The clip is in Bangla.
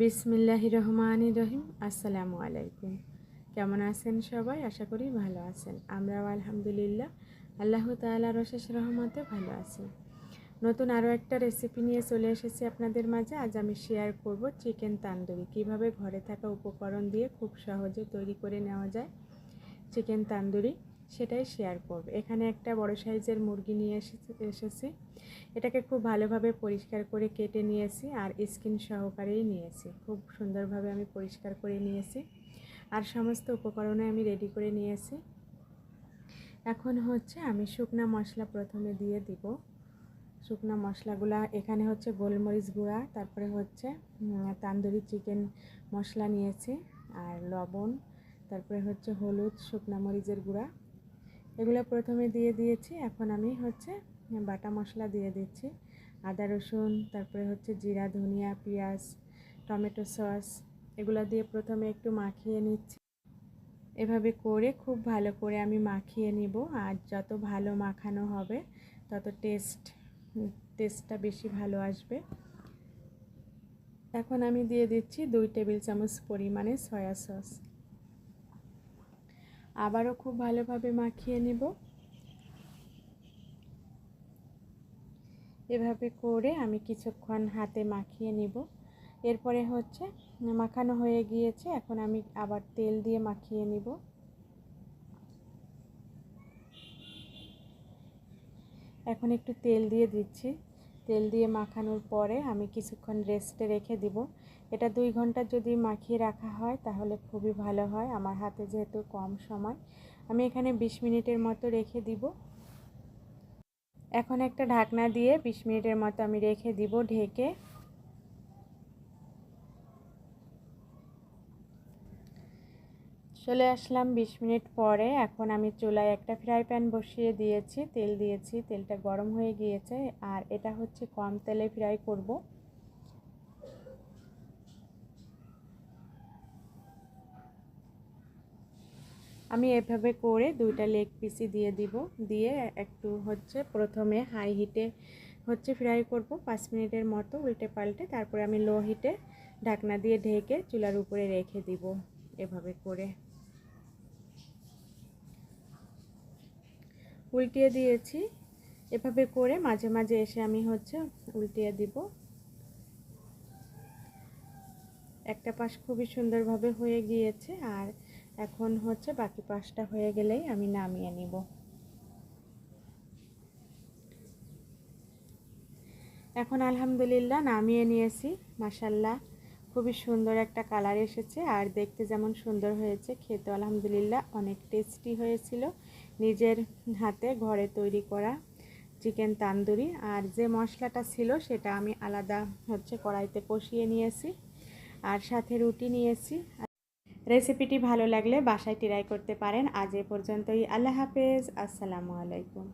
বিসমিল্লাহ রহমান রহিম। আসসালামু আলাইকুম। কেমন আছেন সবাই? আশা করি ভালো আছেন। আমরাও আলহামদুলিল্লাহ। আল্লাহ তালার অশেষ রহমতে ভালো আছি। নতুন আরও একটা রেসিপি নিয়ে চলে এসেছি আপনাদের মাঝে। আজ আমি শেয়ার করব চিকেন তান্দুরি। কীভাবে ঘরে থাকা উপকরণ দিয়ে খুব সহজে তৈরি করে নেওয়া যায় চিকেন তান্দুরি। সেটাই শেয়ার করব। এখানে একটা বড় সাইজের মুরগি নিয়ে এসেছি এটাকে খুব ভালোভাবে পরিষ্কার করে কেটে নিয়েছি আর স্কিন সহকারেই নিয়েছি। খুব সুন্দরভাবে আমি পরিষ্কার করে নিয়েছি। আর সমস্ত উপকরণে আমি রেডি করে নিয়েছি। এখন হচ্ছে আমি শুকনা মশলা প্রথমে দিয়ে দিব। শুকনা মশলাগুলা, এখানে হচ্ছে গোলমরিচ গুঁড়া, তারপরে হচ্ছে তান্দুরি চিকেন মশলা নিয়েছি আর লবণ, তারপরে হচ্ছে হলুদ, শুকনা মরিচের গুঁড়া। এগুলো প্রথমে দিয়ে দিয়েছি। এখন আমি হচ্ছে বাটা মশলা দিয়ে দিচ্ছি। আদা রসুন, তারপরে হচ্ছে জিরা, ধনিয়া, পেঁয়াজ, টমেটো সস, এগুলো দিয়ে প্রথমে একটু মাখিয়ে নিচ্ছি। এভাবে করে খুব ভালো করে আমি মাখিয়ে নিব। আর যত ভালো মাখানো হবে, তত টেস্ট, টেস্টটা বেশি ভালো আসবে। এখন আমি দিয়ে দিচ্ছি দুই টেবিল চামচ পরিমাণে সয়া সস। আবারও খুব ভালোভাবে মাখিয়ে নেব। এভাবে করে আমি কিছুক্ষণ হাতে মাখিয়ে নিব। এরপরে হচ্ছে মাখানো হয়ে গিয়েছে, এখন আমি আবার তেল দিয়ে মাখিয়ে নিব। এখন একটু তেল দিয়ে দিচ্ছি। তেল দিয়ে মাখানোর পরে আমি কিছুক্ষণ রেস্টে রেখে দিব। এটা দুই ঘণ্টা যদি মাখিয়ে রাখা হয় তাহলে খুবই ভালো হয়। আমার হাতে যেহেতু কম সময়, আমি এখানে ২০ মিনিটের মতো রেখে দিব। এখন একটা ঢাকনা দিয়ে ২০ মিনিটের মতো আমি রেখে দিব ঢেকে। চলে আসলাম ২০ মিনিট পরে। এখন আমি চুলায় একটা ফ্রাই প্যান বসিয়ে দিয়েছি। তেল দিয়েছি, তেলটা গরম হয়ে গিয়েছে। আর এটা হচ্ছে কম তেলে ফ্রাই করব। আমি এভাবে করে দুইটা লেগ পিসি দিয়ে দিব। দিয়ে একটু হচ্ছে প্রথমে হাই হিটে হচ্ছে ফ্রাই করব। পাঁচ মিনিটের মতো উল্টে পাল্টে। তারপরে আমি লো হিটে ঢাকনা দিয়ে ঢেকে চুলার উপরে রেখে দিব এভাবে করে। উল্টিয়ে দিয়েছি। এভাবে করে মাঝে মাঝে এসে আমি হচ্ছে উল্টিয়ে দিব। একটা পাশ খুবই সুন্দরভাবে হয়ে গিয়েছে আর এখন হচ্ছে বাকি পাশটা হয়ে গেলেই আমি নামিয়ে নিব। এখন আলহামদুলিল্লাহ নামিয়ে নিয়েছি মাসাল্লাহ খুবই সুন্দর একটা কালার এসেছে আর দেখতে যেমন সুন্দর হয়েছে খেতে আলহামদুলিল্লাহ অনেক টেস্টি হয়েছিল। নিজের হাতে ঘরে তৈরি করা চিকেন তান্দুরি আর যে মশলাটা ছিল সেটা আমি আলাদা হচ্ছে কড়াইতে কষিয়ে নিয়েছি আর সাথে রুটি নিয়েছি। রেসিপিটি ভালো লাগলে বাসায় ট্রাই করতে পারেন। আজ এ পর্যন্তই। আল্লাহ হাফেজ। আসসালামু আলাইকুম।